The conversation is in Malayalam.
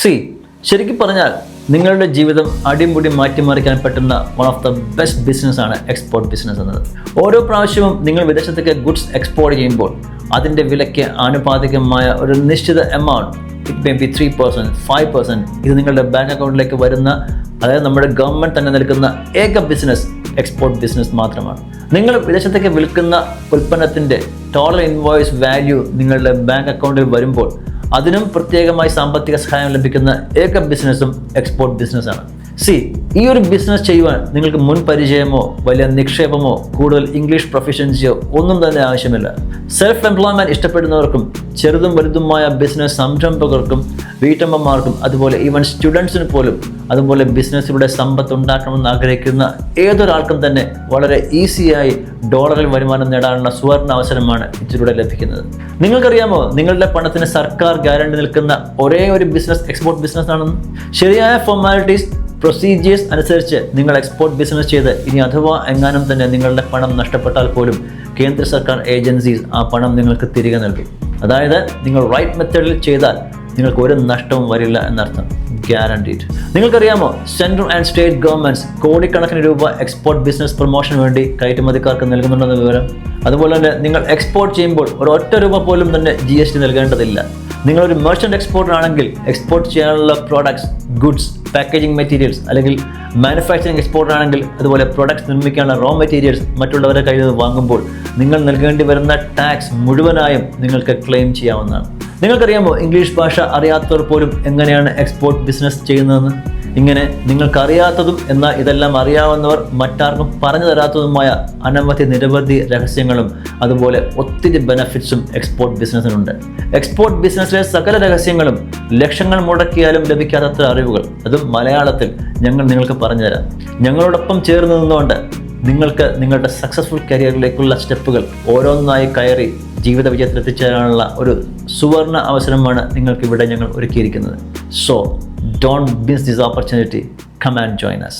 സി ശരിക്കും പറഞ്ഞാൽ നിങ്ങളുടെ ജീവിതം അടിമുടി മാറ്റിമറിക്കാൻ പറ്റുന്ന one of the best business ആണ് എക്സ്പോർട്ട് ബിസിനസ് എന്നത്. ഓരോ പ്രാവശ്യവും നിങ്ങൾ വിദേശത്തേക്ക് ഗുഡ്സ് എക്സ്പോർട്ട് ചെയ്യുമ്പോൾ അതിന്റെ വിലയ്ക്ക് ആനുപാതികമായ ഒരു നിശ്ചിത amount it may be three percent five percent ഇത് നിങ്ങളുടെ ബാങ്ക് അക്കൗണ്ടിലേക്ക് വരുന്ന അതായത് നമ്മുടെ ഗവൺമെന്റ് തന്നെ നൽകുന്ന ഏക ബിസിനസ് എക്സ്പോർട്ട് ബിസിനസ് മാത്രമാണ്. നിങ്ങൾ വിദേശത്തേക്ക് വിൽക്കുന്ന ഉൽപ്പന്നത്തിന്റെ ടോട്ടൽ ഇൻവോയ്സ് വാല്യൂ നിങ്ങളുടെ ബാങ്ക് അക്കൗണ്ടിൽ വരുമ്പോൾ അതിനും പ്രത്യേകമായി സാമ്പത്തിക സഹായം ലഭിക്കുന്ന ഏക ബിസിനസ്സും എക്സ്പോർട്ട് ബിസിനസ്സാണ് സി ഈ ഒരു ബിസിനസ് ചെയ്യുവാൻ നിങ്ങൾക്ക് മുൻ പരിചയമോ വലിയ നിക്ഷേപമോ കൂടുതൽ ഇംഗ്ലീഷ് പ്രൊഫഷൻസിയോ ഒന്നും തന്നെ ആവശ്യമില്ല. സെൽഫ് എംപ്ലോയ്മെന്റ് ഇഷ്ടപ്പെടുന്നവർക്കും ചെറുതും വലുതുമായ ബിസിനസ് സംരംഭകർക്കും വീട്ടമ്മമാർക്കും അതുപോലെ ഈവൻ സ്റ്റുഡൻസിന് പോലും അതുപോലെ ബിസിനസ്സിലൂടെ സമ്പത്ത് ഉണ്ടാക്കണമെന്ന് ആഗ്രഹിക്കുന്ന ഏതൊരാൾക്കും തന്നെ വളരെ ഈസിയായി ഡോളറിൽ വരുമാനം നേടാനുള്ള സുവർണ അവസരമാണ് ഇതിലൂടെ ലഭിക്കുന്നത്. നിങ്ങൾക്കറിയാമോ നിങ്ങളുടെ പണത്തിന് സർക്കാർ ഗ്യാരണ്ടി നിൽക്കുന്ന ഒരേ ഒരു ബിസിനസ് എക്സ്പോർട്ട് ബിസിനസ് ആണെന്ന്? ശരിയായ ഫോർമാലിറ്റീസ് പ്രൊസീജിയേഴ്സ് അനുസരിച്ച് നിങ്ങൾ എക്സ്പോർട്ട് ബിസിനസ് ചെയ്ത് ഇനി അഥവാ എങ്ങാനും തന്നെ നിങ്ങളുടെ പണം നഷ്ടപ്പെട്ടാൽ പോലും കേന്ദ്ര സർക്കാർ ഏജൻസീസ് ആ പണം നിങ്ങൾക്ക് തിരികെ നൽകും. അതായത് നിങ്ങൾ റൈറ്റ് മെത്തേഡിൽ ചെയ്താൽ നിങ്ങൾക്ക് ഒരു നഷ്ടവും വരില്ല എന്നർത്ഥം. ഗ്യാരണ്ടീഡ് നിങ്ങൾക്കറിയാമോ സെൻട്രൽ ആൻഡ് സ്റ്റേറ്റ് ഗവൺമെന്റ്സ് കോടിക്കണക്കിന് രൂപ എക്സ്പോർട്ട് ബിസിനസ് പ്രൊമോഷന് വേണ്ടി കയറ്റുമതിക്കാർക്ക് നൽകുന്നുണ്ടെന്ന വിവരം? അതുപോലെ തന്നെ നിങ്ങൾ എക്സ്പോർട്ട് ചെയ്യുമ്പോൾ ഒരു ഒറ്റ രൂപ പോലും തന്നെ ജി എസ് ടി നൽകേണ്ടതില്ല. നിങ്ങളൊരു മെർച്ചന്റ് എക്സ്പോർട്ടർ ആണെങ്കിൽ എക്സ്പോർട്ട് ചെയ്യാനുള്ള പ്രോഡക്ട്സ് ഗുഡ്സ് പാക്കേജിംഗ് മെറ്റീരിയൽസ് അല്ലെങ്കിൽ മാനുഫാക്ചറിങ് എക്സ്പോർട്ടർ ആണെങ്കിൽ അതുപോലെ പ്രോഡക്ട്സ് നിർമ്മിക്കാനുള്ള റോ മെറ്റീരിയൽസ് മറ്റുള്ളവരുടെ കയ്യിൽ നിന്ന് വാങ്ങുമ്പോൾ നിങ്ങൾ നൽകേണ്ടി വരുന്ന ടാക്സ് മുഴുവനായും നിങ്ങൾക്ക് ക്ലെയിം ചെയ്യാവുന്നതാണ്. നിങ്ങൾക്കറിയാമോ ഇംഗ്ലീഷ് ഭാഷ അറിയാത്തവർ പോലും എങ്ങനെയാണ് എക്സ്പോർട്ട് ബിസിനസ് ചെയ്യുന്നതെന്ന്? ഇങ്ങനെ നിങ്ങൾക്കറിയാത്തതും എന്നാൽ ഇതെല്ലാം അറിയാവുന്നവർ മറ്റാർക്കും പറഞ്ഞു തരാത്തതുമായ അനവധി നിരവധി രഹസ്യങ്ങളും അതുപോലെ ഒത്തിരി ബെനഫിറ്റ്സും എക്സ്പോർട്ട് ബിസിനസ്സിനുണ്ട് എക്സ്പോർട്ട് ബിസിനസ്സിലെ സകല രഹസ്യങ്ങളും ലക്ഷങ്ങൾ മുടക്കിയാലും ലഭിക്കാത്തത്ര അറിവുകൾ. അതും മലയാളത്തിൽ ഞങ്ങൾ നിങ്ങൾക്ക് പറഞ്ഞുതരാം. ഞങ്ങളോടൊപ്പം ചേർന്ന് നിന്നുകൊണ്ട് നിങ്ങൾക്ക് നിങ്ങളുടെ സക്സസ്ഫുൾ കരിയറിലേക്കുള്ള സ്റ്റെപ്പുകൾ ഓരോന്നായി കയറി ജീവിത വിജയത്തിൽ എത്തിച്ചേരാനുള്ള ഒരു സുവർണ അവസരമാണ് നിങ്ങൾക്ക് ഇവിടെ ഞങ്ങൾ ഒരുക്കിയിരിക്കുന്നത്. So Don't miss this opportunity. Come and join us.